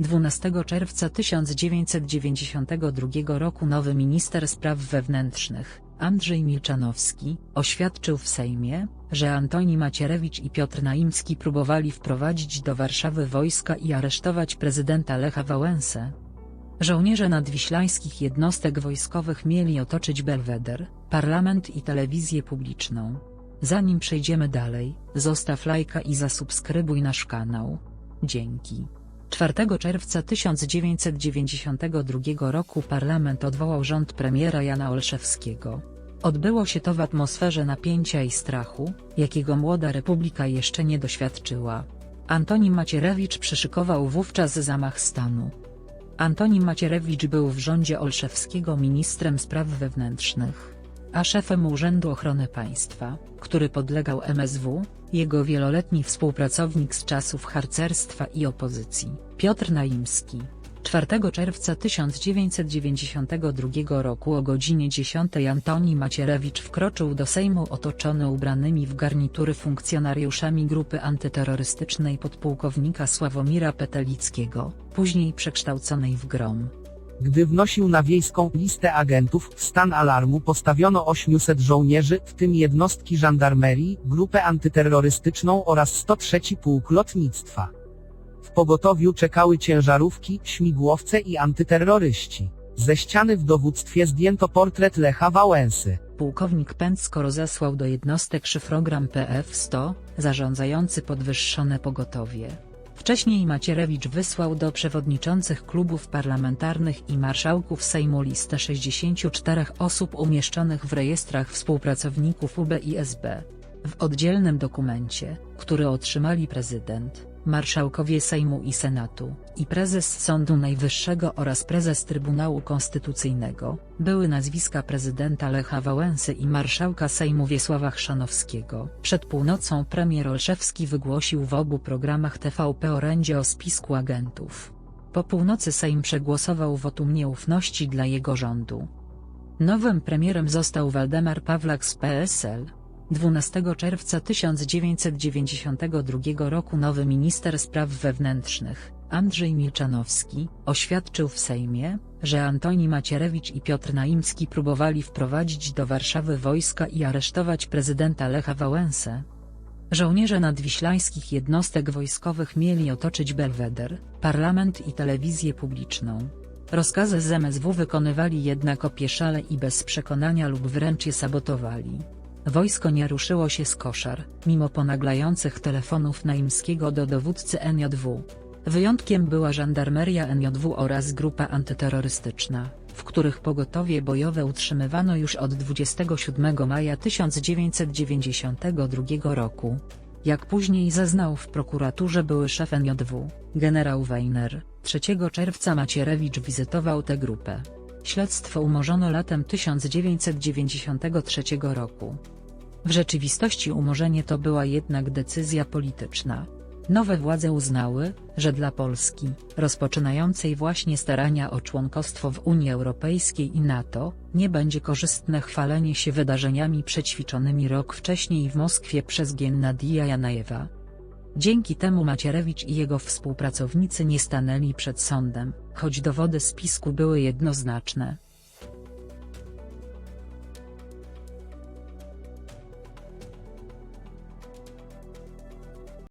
12 czerwca 1992 roku nowy minister spraw wewnętrznych, Andrzej Milczanowski, oświadczył w Sejmie, że Antoni Macierewicz i Piotr Naimski próbowali wprowadzić do Warszawy wojska i aresztować prezydenta Lecha Wałęsę. Żołnierze nadwiślańskich jednostek wojskowych mieli otoczyć Belweder, parlament i telewizję publiczną. Zanim przejdziemy dalej, zostaw lajka i zasubskrybuj nasz kanał. Dzięki. 4 czerwca 1992 roku parlament odwołał rząd premiera Jana Olszewskiego. Odbyło się to w atmosferze napięcia i strachu, jakiego młoda republika jeszcze nie doświadczyła. Antoni Macierewicz przyszykował wówczas zamach stanu. Antoni Macierewicz był w rządzie Olszewskiego ministrem spraw wewnętrznych, a szefem Urzędu Ochrony Państwa, który podlegał MSW, jego wieloletni współpracownik z czasów harcerstwa i opozycji, Piotr Naimski. 4 czerwca 1992 roku o godzinie 10 Antoni Macierewicz wkroczył do Sejmu otoczony ubranymi w garnitury funkcjonariuszami grupy antyterrorystycznej podpułkownika Sławomira Petelickiego, później przekształconej w GROM. Gdy wnosił na wiejską listę agentów w stan alarmu postawiono 800 żołnierzy, w tym jednostki żandarmerii, grupę antyterrorystyczną oraz 103 Pułk Lotnictwa. W pogotowiu czekały ciężarówki, śmigłowce i antyterroryści. Ze ściany w dowództwie zdjęto portret Lecha Wałęsy. Pułkownik Pęcko rozesłał do jednostek szyfrogram PF-100, zarządzający podwyższone pogotowie. Wcześniej Macierewicz wysłał do przewodniczących klubów parlamentarnych i marszałków Sejmu listę 64 osób umieszczonych w rejestrach współpracowników UB i SB. W oddzielnym dokumencie, który otrzymali prezydent, marszałkowie Sejmu i Senatu, i prezes Sądu Najwyższego oraz prezes Trybunału Konstytucyjnego, były nazwiska prezydenta Lecha Wałęsy i marszałka Sejmu Wiesława Chrzanowskiego. Przed północą premier Olszewski wygłosił w obu programach TVP orędzie o spisku agentów. Po północy Sejm przegłosował wotum nieufności dla jego rządu. Nowym premierem został Waldemar Pawlak z PSL. 12 czerwca 1992 roku nowy minister spraw wewnętrznych, Andrzej Milczanowski, oświadczył w Sejmie, że Antoni Macierewicz i Piotr Naimski próbowali wprowadzić do Warszawy wojska i aresztować prezydenta Lecha Wałęsę. Żołnierze nadwiślańskich jednostek wojskowych mieli otoczyć Belweder, parlament i telewizję publiczną. Rozkazy z MSW wykonywali jednak opieszale i bez przekonania lub wręcz je sabotowali. Wojsko nie ruszyło się z koszar, mimo ponaglających telefonów Naimskiego do dowódcy NJW. Wyjątkiem była żandarmeria NJW oraz grupa antyterrorystyczna, w których pogotowie bojowe utrzymywano już od 27 maja 1992 roku. Jak później zeznał w prokuraturze były szef NJW, generał Weiner, 3 czerwca Macierewicz wizytował tę grupę. Śledztwo umorzono latem 1993 roku. W rzeczywistości umorzenie to była jednak decyzja polityczna. Nowe władze uznały, że dla Polski, rozpoczynającej właśnie starania o członkostwo w Unii Europejskiej i NATO, nie będzie korzystne chwalenie się wydarzeniami przećwiczonymi rok wcześniej w Moskwie przez Gennadija Janajewa. Dzięki temu Macierewicz i jego współpracownicy nie stanęli przed sądem, choć dowody spisku były jednoznaczne.